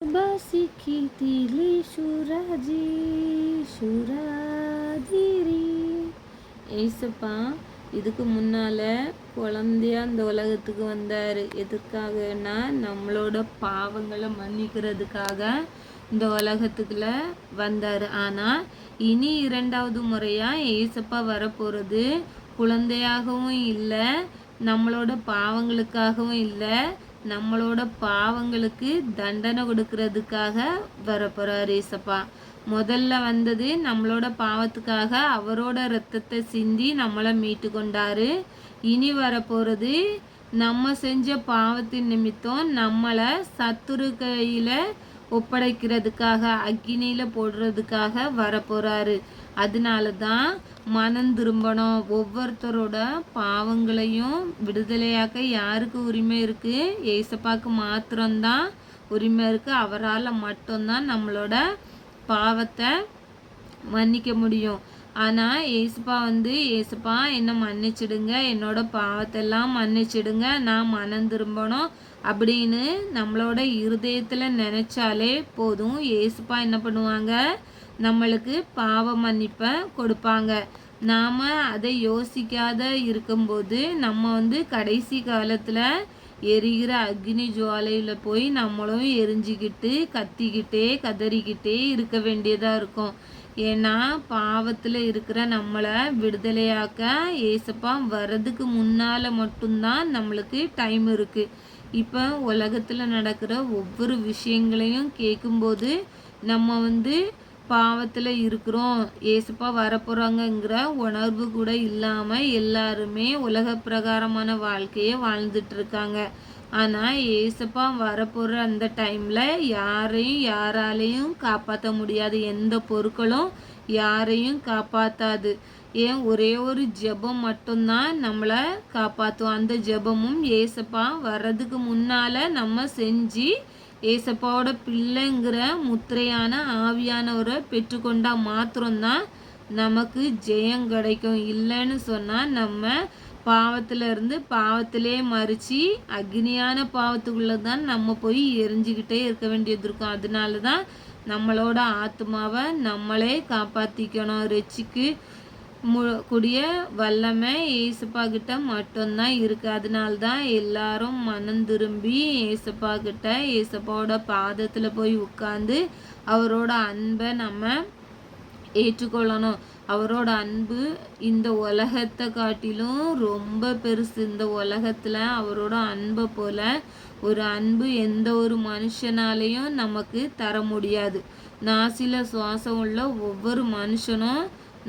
Basikitili Suraji சுராதிரி ஏசப்பா இதுக்கு முன்னால் குழந்தையா இந்த உலகத்துக்கு வந்தார். எதுக்காகனா நம்மளோட பாவங்களை மன்னிக்கிறதுக்காக இந்த உலகத்துக்குள்ள வந்தார். ஆனால் இனி இரண்டாவது முறையாக ஏசப்பா வரப்போகிறது குழந்தையாகவும் இல்லை நம்மளோட பாவங்களுக்காகவும் இல்லை நம்மளோட பாவங்களுக்கு தண்டனை கொடுக்கறதுக்காக வரப்போகிறார் ஏசப்பா. முதல்ல வந்தது நம்மளோட பாவத்துக்காக அவரோட ரத்தத்தை சிந்தி நம்மளை மீட்டு கொண்டாரு. இனி வரப்போகிறது நம்ம செஞ்ச பாவத்தின் நிமித்தம் நம்மளை சத்துரு கையில் ஒப்படைக்கிறதுக்காக அக்னியில் போடுறதுக்காக வரப்போகிறாரு அதனால தான் மனம் திரும்பணும். ஒவ்வொருத்தரோட பாவங்களையும் விடுதலையாக்க யாருக்கு உரிமை இருக்குது ஏசப்பாக்கு மாத்திரம்தான் உரிமை இருக்குது அவரால் மட்டும்தான் நம்மளோட பாவத்தை மன்னிக்க முடியும். ஆனால் ஏசுப்பா வந்து ஏசுப்பா என்னை மன்னிச்சிடுங்க. என்னோட பாவத்தெல்லாம் மன்னிச்சிடுங்க. நான் மனம் திரும்பணும். அப்படின்னு நம்மளோட இருதயத்தில் நினச்சாலே போதும். ஏசுப்பா என்ன பண்ணுவாங்க? நம்மளுக்கு பாவ மன்னிப்பை கொடுப்பாங்க. நாம் அதை யோசிக்காத இருக்கும்போது நம்ம வந்து கடைசி காலத்தில் எரிகிற அக்னி ஜுவாலையில் போய் நம்மளும் எரிஞ்சிக்கிட்டு கத்திக்கிட்டே கதறிக்கிட்டே இருக்க வேண்டியதாக இருக்கும். ஏன்னா பாவத்தில் இருக்கிற நம்மளை விடுதலையாக்க ஏசப்பா வர்றதுக்கு முன்னால் மட்டும்தான் நம்மளுக்கு டைம் இருக்குது இப்போ உலகத்தில் நடக்கிற ஒவ்வொரு விஷயங்களையும் கேட்கும்போது நம்ம வந்து பாவத்தில் இருக்கிறோம். ஏசுப்பா வரப்போகிறாங்கங்கிற உணர்வு கூட இல்லாமல் எல்லாருமே உலக பிரகாரமான வாழ்க்கையை வாழ்ந்துட்டுருக்காங்க ஆனால் ஏசப்பா வரப்போகிற அந்த டைமில் யாரையும் யாராலையும் காப்பாற்ற முடியாது. எந்த பொருட்களும் யாரையும் காப்பாற்றாது ஏன்? ஒரே ஒரு ஜெபம் மட்டும்தான் நம்மளை காப்பாற்றும் அந்த ஜெபமும் ஏசப்பா வர்றதுக்கு முன்னால் நம்ம செஞ்சு ஏசப்பாவோட பிள்ளைங்கிற முத்திரையான ஆவியானவரை பெற்றுக்கொண்டா மாத்திரம்தான் நமக்கு ஜெயம் கிடைக்கும். இல்லைன்னு சொன்னால் நம்ம பாவத்திலிருந்து பாவத்திலே மறித்து அக்னியான பாவத்துக்குள்ளே தான் நம்ம போய் எரிஞ்சுக்கிட்டே இருக்க வேண்டியது இருக்கும். அதனால தான் நம்மளோட ஆத்மாவை நம்மளே காப்பாற்றிக்கணும் ரெச்சிக்கு மு கூடிய வல்லமை ஏசப்பா கிட்ட மட்டும்தான் இருக்குது அதனால தான் எல்லாரும் மனம் திரும்பி ஏசப்பா கிட்ட ஏசப்பாவோட பாதத்தில் போய் உட்காந்து அவரோட அன்பை நம்ம ஏற்றுக்கொள்ளணும். அவரோட அன்பு இந்த உலகத்தை காட்டிலும் ரொம்ப பெருசு. இந்த உலகத்தில் அவரோட அன்பை போல் ஒரு அன்பு எந்த ஒரு மனுஷனாலையும் நமக்கு தர முடியாது. நாசில சுவாசம் உள்ள ஒவ்வொரு மனுஷனும்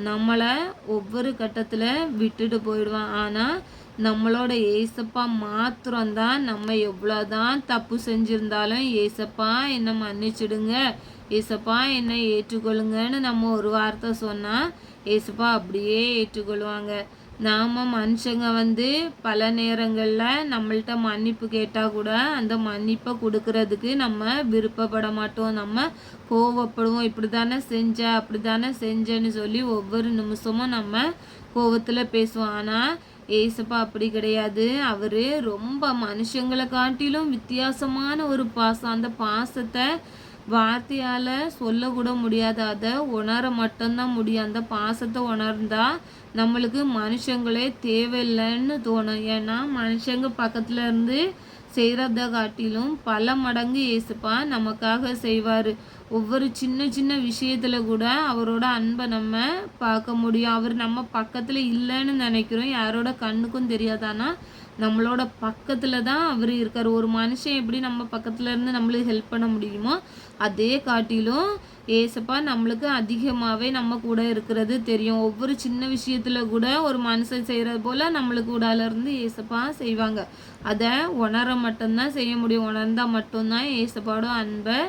நம்மளை ஒவ்வொரு கட்டத்தில் விட்டுட்டு போயிடுவான். ஆனால் நம்மளோட ஏசப்பா மாத்திரம்தான் நம்ம எவ்வளோதான் தப்பு செஞ்சுருந்தாலும் ஏசப்பா என்னை மன்னிச்சிடுங்க. ஏசப்பா என்னை ஏற்றுக்கொள்ளுங்கன்னு நம்ம ஒரு வார்த்தை சொன்னால் ஏசப்பா அப்படியே ஏற்றுக்கொள்வாங்க. நாம் மனுஷங்க வந்து பல நேரங்களில் நம்மள்கிட்ட மன்னிப்பு கேட்டால் கூட அந்த மன்னிப்பை கொடுக்கறதுக்கு நம்ம விருப்பப்பட மாட்டோம். நம்ம கோவப்படுவோம். இப்படி தானே செஞ்ச அப்படி தானே செஞ்சேன்னு சொல்லி ஒவ்வொரு நிமிஷமும் நம்ம கோவத்தில் பேசுவோம். ஆனால் ஏசப்பா அப்படி கிடையாது. அவர் ரொம்ப மனுஷங்களை காட்டிலும் வித்தியாசமான ஒரு பாசம். அந்த பாசத்தை வார்த்தையால் சொல்லக்கூட முடியாது அதை உணர மட்டும்தான் முடியும். அந்த பாசத்தை உணர்ந்தால் நம்மளுக்கு மனுஷங்களே தேவையில்லைன்னு தோணும். ஏன்னா மனுஷங்க பக்கத்தில் இருந்து செய்கிறத காட்டிலும் பல மடங்கு இயேசுப்பா நமக்காக செய்வார். ஒவ்வொரு சின்ன சின்ன விஷயத்தில் கூட அவரோட அன்பை நம்ம பார்க்க முடியும். அவர் நம்ம பக்கத்தில் இல்லைன்னு நினைக்கிறோம். யாரோட கண்ணுக்கும் தெரியாதானா நம்மளோட பக்கத்தில் தான் அவர் இருக்கார். ஒரு மனுஷன் எப்படி நம்ம பக்கத்தில் இருந்து நம்மளுக்கு ஹெல்ப் பண்ண முடியுமோ அதே காட்டிலும் ஏசப்பா நம்மளுக்கு அதிகமாகவே நம்ம கூட இருக்கிறது தெரியும். ஒவ்வொரு சின்ன விஷயத்தில் கூட ஒரு மனுஷன் செய்கிறது போல் நம்மளுக்கு கூடாலேருந்து ஏசப்பா செய்வாங்க. அதை உணர மட்டும்தான் செய்ய முடியும். உணர்ந்தால் மட்டும்தான் ஏசப்பாவோட அன்பை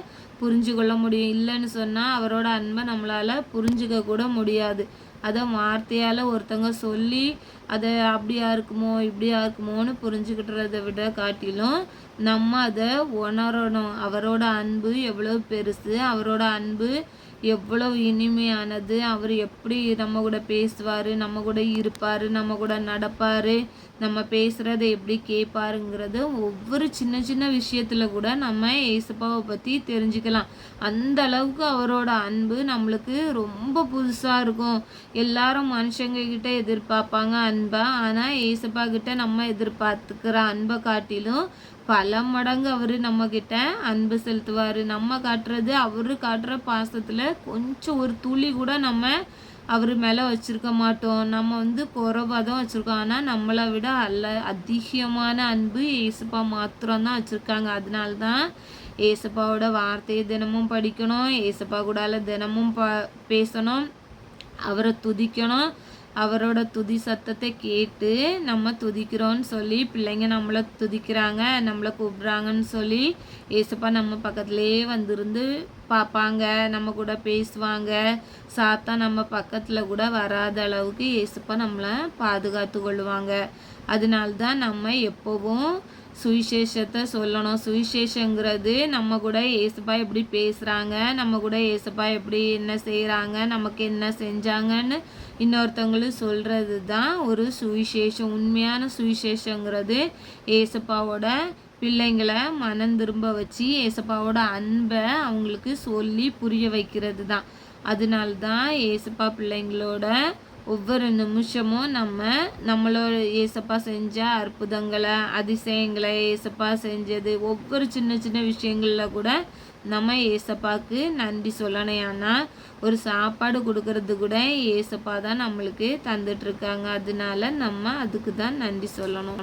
புரிஞ்சு கொள்ள முடியும். இல்லைன்னு சொன்னால் அவரோட அன்பை நம்மளால் புரிஞ்சுக்க கூட முடியாது. அதை வார்த்தையால் ஒருத்தங்க சொல்லி அதை அப்படியா இருக்குமோ இப்படியா இருக்குமோன்னு புரிஞ்சுக்கிட்டுறத விட காட்டிலும் நம்ம அதை உணரணும். அவரோட அன்பு எவ்வளோ பெருசு அவரோட அன்பு எவ்வளோ இனிமையானது அவர் எப்படி நம்ம கூட பேசுவார் நம்ம கூட இருப்பார் நம்ம கூட நடப்பார் நம்ம பேசுகிறத எப்படி கேட்பாருங்கிறது ஒவ்வொரு சின்ன சின்ன விஷயத்தில் கூட நம்ம ஏசப்பாவை பற்றி தெரிஞ்சுக்கலாம். அந்த அளவுக்கு அவரோட அன்பு நம்மளுக்கு ரொம்ப புதுசாக இருக்கும். எல்லாரும் மனுஷங்க கிட்ட எதிர்பார்ப்பாங்க அன்பை. ஆனால் ஏசப்பா கிட்ட நம்ம எதிர்பார்த்துக்கிற அன்பை காட்டிலும் பல மடங்கு அவர் நம்மக்கிட்ட அன்பு செலுத்துவார். நம்ம காட்டுறது அவர் காட்டுற பாசத்தில் கொஞ்சம் ஒரு துளி கூட நம்ம அவர் மேலே வச்சுருக்க மாட்டோம். நம்ம வந்து குறைவாக தான் வச்சுருக்கோம். ஆனால் நம்மளை விட அல்ல அதிகமான அன்பு ஏசப்பா மாத்திரம்தான் வச்சுருக்காங்க. அதனால தான் ஏசப்பாவோட வார்த்தையை தினமும் படிக்கணும். ஏசப்பா கூடால தினமும் ப பேசணும். அவரை துதிக்கணும். அவரோட துதி சத்தத்தை கேட்டு நம்ம துதிக்கிறோன்னு சொல்லி பிள்ளைங்க நம்மளை துதிக்கிறாங்க நம்மளை கூப்பிட்றாங்கன்னு சொல்லி ஏசப்பா நம்ம பக்கத்துலேயே வந்திருந்து பார்ப்பாங்க நம்ம கூட பேசுவாங்க. சாத்தா நம்ம பக்கத்தில் கூட வராத அளவுக்கு இயேசுப்பா நம்மளை பாதுகாத்து கொள்ளுவாங்க. அதனால்தான் நம்ம எப்போவும் சுவிசேஷத்தை சொல்லணும். சுவிசேஷங்கிறது நம்ம கூட ஏசப்பா எப்படி பேசுகிறாங்க நம்ம கூட ஏசப்பா எப்படி என்ன செய்கிறாங்க நமக்கு என்ன செஞ்சாங்கன்னு இன்னொருத்தவங்களும் சொல்கிறது தான் ஒரு சுவிசேஷம். உண்மையான சுவிசேஷங்கிறது ஏசப்பாவோட பிள்ளைங்களை மனம் திரும்ப வச்சு ஏசப்பாவோட அன்பை அவங்களுக்கு சொல்லி புரிய வைக்கிறது தான் அதனால தான் ஏசப்பா பிள்ளைங்களோட ஒவ்வொரு நிமிஷமும் நம்ம நம்மளோட ஏசப்பா செஞ்ச அற்புதங்களை அதிசயங்களை ஏசப்பா செஞ்சது ஒவ்வொரு சின்ன சின்ன விஷயங்களில் கூட நம்ம ஏசப்பாவுக்கு நன்றி சொல்லணும். ஆனால் ஒரு சாப்பாடு கொடுக்கறது கூட ஏசப்பா தான் நம்மளுக்கு தந்துட்டுருக்காங்க அதனால நம்ம அதுக்கு தான் நன்றி சொல்லணும்.